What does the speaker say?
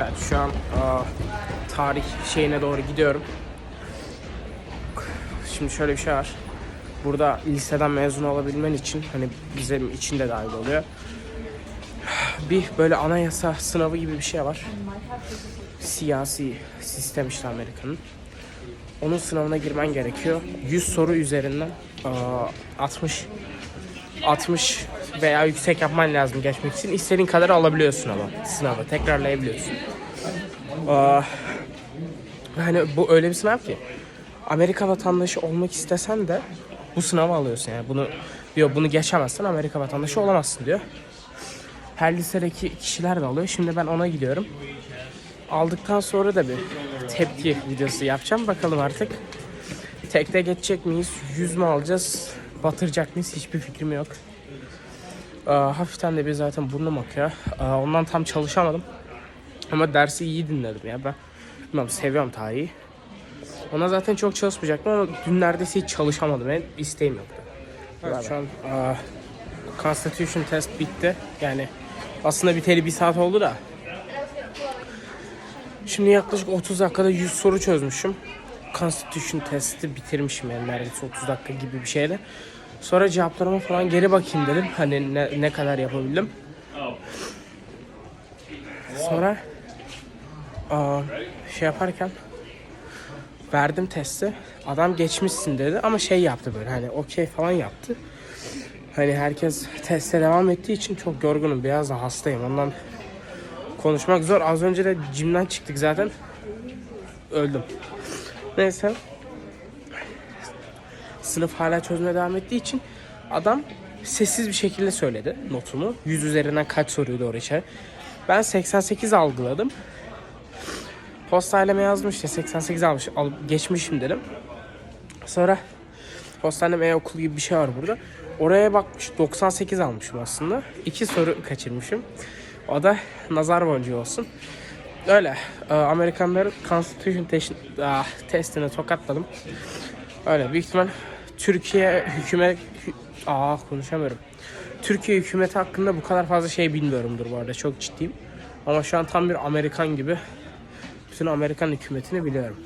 Evet şu an aa, tarih şeyine doğru gidiyorum. Şimdi şöyle bir şey var. Burada liseden mezun olabilmen için hani bizim için de dahil oluyor. Bir böyle anayasa sınavı gibi bir şey var. Siyasi sistem işte Amerika'nın. Onun sınavına girmen gerekiyor. 100 soru üzerinden aa, 60 60 veya yüksek yapman lazım geçmek için. İstediğin kadar alabiliyorsun ama sınavı tekrarlayabiliyorsun. Aa, hani bu öyle bir sınav ki Amerika vatandaşı olmak istesen de bu sınavı alıyorsun yani. Bunu diyor bunu geçemezsen Amerika vatandaşı olamazsın diyor. Her lisedeki kişiler de alıyor. Şimdi ben ona gidiyorum. Aldıktan sonra da bir tepki videosu yapacağım. Bakalım artık. Tekte geçecek miyiz? Yüz mü alacağız? Batıracak mıyız? Hiçbir fikrim yok. Aa, hafiften de bir zaten burnum akıyor. Aa, ondan tam çalışamadım. Ama dersi iyi dinledim ya ben. Bilmiyorum seviyorum tarihi. Ona zaten çok çalışmayacaktım ama dün neredeyse hiç çalışamadım. Ben isteğim yoktu. Evet, şu an aa, Constitution test bitti. Yani aslında biteli bir saat oldu da. Şimdi yaklaşık 30 dakikada 100 soru çözmüşüm. Constitution testi bitirmişim yani neredeyse 30 dakika gibi bir şeyde. Sonra cevaplarıma falan geri bakayım dedim. Hani ne, ne kadar yapabildim. Sonra aa, şey yaparken verdim testi. Adam geçmişsin dedi ama şey yaptı böyle hani okey falan yaptı. Hani herkes teste devam ettiği için çok yorgunum. Biraz da hastayım. Ondan konuşmak zor. Az önce de jimden çıktık zaten. Öldüm. Neyse. Sınıf hala çözmeye devam ettiği için adam sessiz bir şekilde söyledi notunu. 100 üzerinden kaç soruyu doğru içer. Ben 88 algıladım. Postaileme yazmış ya 88 almış. Al, geçmişim dedim. Sonra postanede e-okul gibi bir şey var burada. Oraya bakmış 98 almışım aslında. İki soru kaçırmışım. O da nazar boncuğu olsun. Öyle. Ee, Amerikanların Constitution ah, testini tokatladım. Öyle. Büyük ihtimal Türkiye hükümet... hü- Aa konuşamıyorum. Türkiye hükümeti hakkında bu kadar fazla şey bilmiyorumdur bu arada. Çok ciddiyim. Ama şu an tam bir Amerikan gibi bütün Amerikan hükümetini biliyorum.